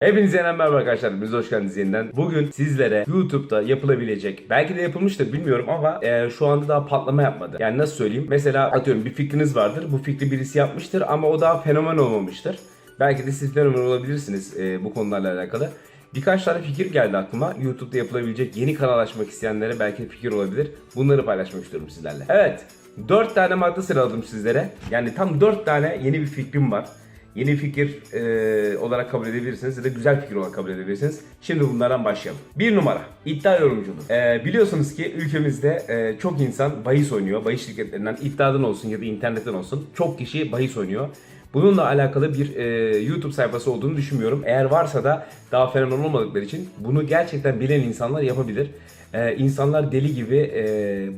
Hepinize yeniden merhaba arkadaşlar. Biz hoş geldiniz yeniden. Bugün sizlere YouTube'da yapılabilecek, belki de yapılmıştır bilmiyorum ama e, şu anda daha patlama yapmadı. Yani nasıl söyleyeyim? Mesela atıyorum bir fikriniz vardır. Bu fikri birisi yapmıştır ama o daha fenomen olmamıştır. Belki de siz fenomen olabilirsiniz e, bu konularla alakalı. Birkaç tane fikir geldi aklıma. YouTube'da yapılabilecek yeni kanal açmak isteyenlere belki fikir olabilir. Bunları paylaşmak istiyorum sizlerle. Evet. 4 tane madde sıraladım sizlere. Yani tam 4 tane yeni bir fikrim var. Yeni fikir e, olarak kabul edebilirsiniz ya da güzel fikir olarak kabul edebilirsiniz. Şimdi bunlardan başlayalım. Bir numara iddia yorumculuğu. E, biliyorsunuz ki ülkemizde e, çok insan bahis oynuyor. Bahis şirketlerinden iddiadan olsun ya da internetten olsun çok kişi bahis oynuyor. Bununla alakalı bir e, YouTube sayfası olduğunu düşünmüyorum. Eğer varsa da daha fenomen olmadıkları için bunu gerçekten bilen insanlar yapabilir. E, insanlar deli gibi e,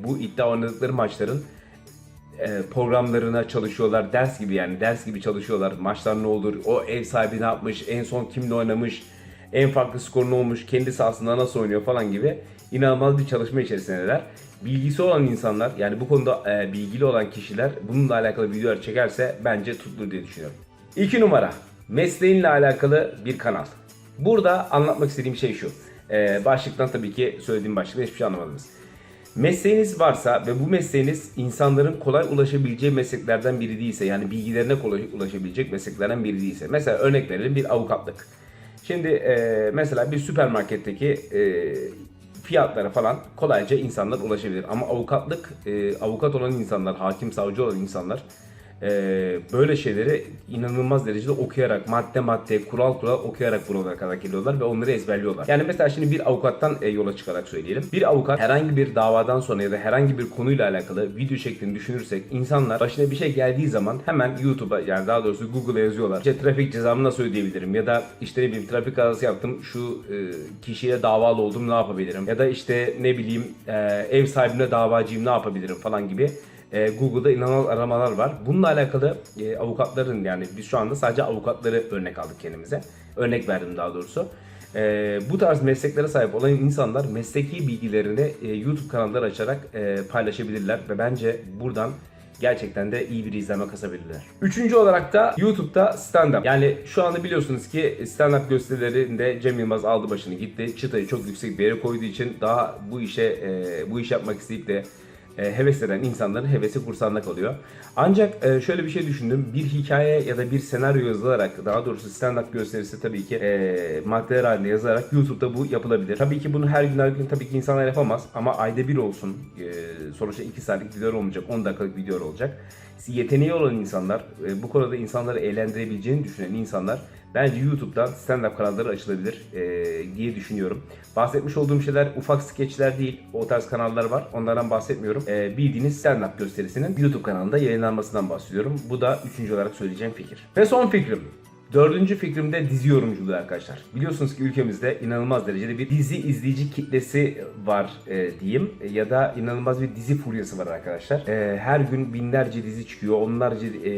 bu iddia oynadıkları maçların programlarına çalışıyorlar. Ders gibi yani ders gibi çalışıyorlar. Maçlar ne olur, o ev sahibi ne yapmış, en son kimle oynamış, en farklı skor ne olmuş, kendi sahasında nasıl oynuyor falan gibi inanılmaz bir çalışma içerisindeler. Bilgisi olan insanlar yani bu konuda e, bilgili olan kişiler bununla alakalı videolar çekerse bence tutulur diye düşünüyorum. İki numara mesleğinle alakalı bir kanal. Burada anlatmak istediğim şey şu. E, başlıktan tabii ki söylediğim başlıkta hiçbir şey anlamadınız. Mesleğiniz varsa ve bu mesleğiniz insanların kolay ulaşabileceği mesleklerden biri değilse yani bilgilerine kolay ulaşabilecek mesleklerden biri değilse. Mesela örnek verelim bir avukatlık. Şimdi e, mesela bir süpermarketteki e, fiyatlara falan kolayca insanlar ulaşabilir. Ama avukatlık, e, avukat olan insanlar, hakim savcı olan insanlar e, böyle şeyleri inanılmaz derecede okuyarak, madde madde, kural kural okuyarak buralara kadar geliyorlar ve onları ezberliyorlar. Yani mesela şimdi bir avukattan e, yola çıkarak söyleyelim. Bir avukat herhangi bir davadan sonra ya da herhangi bir konuyla alakalı video şeklini düşünürsek insanlar başına bir şey geldiği zaman hemen YouTube'a yani daha doğrusu Google'a yazıyorlar. İşte trafik cezamı nasıl ödeyebilirim ya da işte ne bileyim trafik kazası yaptım şu e, kişiyle davalı oldum ne yapabilirim ya da işte ne bileyim e, ev sahibine davacıyım ne yapabilirim falan gibi e, Google'da inanılmaz aramalar var. Bununla alakalı e, avukatların yani biz şu anda sadece avukatları örnek aldık kendimize. Örnek verdim daha doğrusu. E, bu tarz mesleklere sahip olan insanlar mesleki bilgilerini e, YouTube kanalları açarak e, paylaşabilirler ve bence buradan gerçekten de iyi bir izlenme kasabilirler. Üçüncü olarak da YouTube'da stand-up. Yani şu anda biliyorsunuz ki stand-up gösterilerinde Cem Yılmaz aldı başını gitti. Çıtayı çok yüksek bir yere koyduğu için daha bu işe e, bu iş yapmak isteyip de e, heves eden insanların hevesi kursağında kalıyor. Ancak e, şöyle bir şey düşündüm. Bir hikaye ya da bir senaryo yazılarak daha doğrusu stand-up gösterisi tabii ki e, maddeler halinde yazılarak YouTube'da bu yapılabilir. Tabii ki bunu her gün her gün tabii ki insanlar yapamaz ama ayda bir olsun. E, sonuçta 2 saatlik videolar olmayacak, 10 dakikalık videolar olacak. Yeteneği olan insanlar, e, bu konuda insanları eğlendirebileceğini düşünen insanlar Bence YouTube'dan stand-up kanalları açılabilir e, diye düşünüyorum. Bahsetmiş olduğum şeyler ufak skeçler değil. O tarz kanallar var. Onlardan bahsetmiyorum. E, bildiğiniz stand-up gösterisinin YouTube kanalında yayınlanmasından bahsediyorum. Bu da üçüncü olarak söyleyeceğim fikir. Ve son fikrim. Dördüncü fikrim de dizi yorumculuğu arkadaşlar. Biliyorsunuz ki ülkemizde inanılmaz derecede bir dizi izleyici kitlesi var e, diyeyim. E, ya da inanılmaz bir dizi furyası var arkadaşlar. E, her gün binlerce dizi çıkıyor, onlarca e,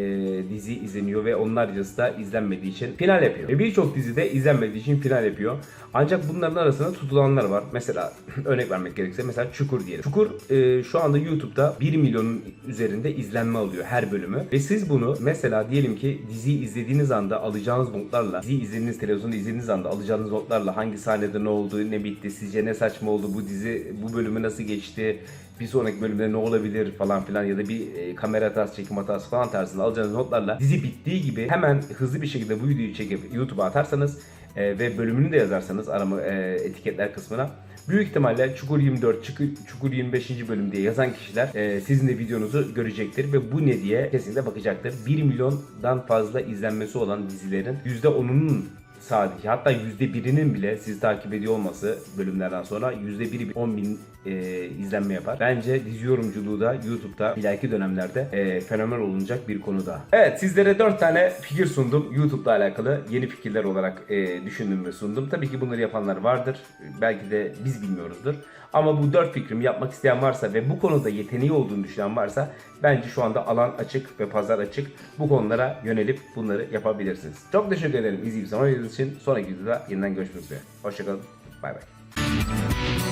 dizi izleniyor ve onlarcası da izlenmediği için final yapıyor. Ve birçok dizide izlenmediği için final yapıyor. Ancak bunların arasında tutulanlar var. Mesela örnek vermek gerekirse mesela Çukur diyelim. Çukur e, şu anda YouTube'da 1 milyonun üzerinde izlenme alıyor her bölümü. Ve siz bunu mesela diyelim ki diziyi izlediğiniz anda alacağınız notlarla, dizi izlediğiniz televizyonda izlediğiniz anda alacağınız notlarla hangi sahnede ne oldu, ne bitti, sizce ne saçma oldu, bu dizi bu bölümü nasıl geçti, bir sonraki bölümde ne olabilir falan filan ya da bir e, kamera hatası, çekim hatası falan tarzında alacağınız notlarla dizi bittiği gibi hemen hızlı bir şekilde bu videoyu çekip YouTube'a atarsanız e, ve bölümünü de yazarsanız arama e, etiketler kısmına büyük ihtimalle Çukur 24, Çukur, Çukur 25. bölüm diye yazan kişiler e, sizin de videonuzu görecektir ve bu ne diye kesinlikle bakacaktır. 1 milyondan fazla izlenmesi olan dizilerin %10'unun sadece hatta %1'inin bile sizi takip ediyor olması bölümlerden sonra %1'i 10 bin e, izlenme yapar. Bence dizi yorumculuğu da YouTube'da ileriki dönemlerde e, fenomen olunacak bir konuda. Evet sizlere 4 tane fikir sundum YouTube'la alakalı yeni fikirler olarak e, düşündüm ve sundum. Tabii ki bunları yapanlar vardır. Belki de biz bilmiyoruzdur. Ama bu 4 fikrimi yapmak isteyen varsa ve bu konuda yeteneği olduğunu düşünen varsa bence şu anda alan açık ve pazar açık. Bu konulara yönelip bunları yapabilirsiniz. Çok teşekkür ederim izleyip zaman için. Sonraki videoda yeniden görüşmek üzere. Hoşçakalın. Bay bay.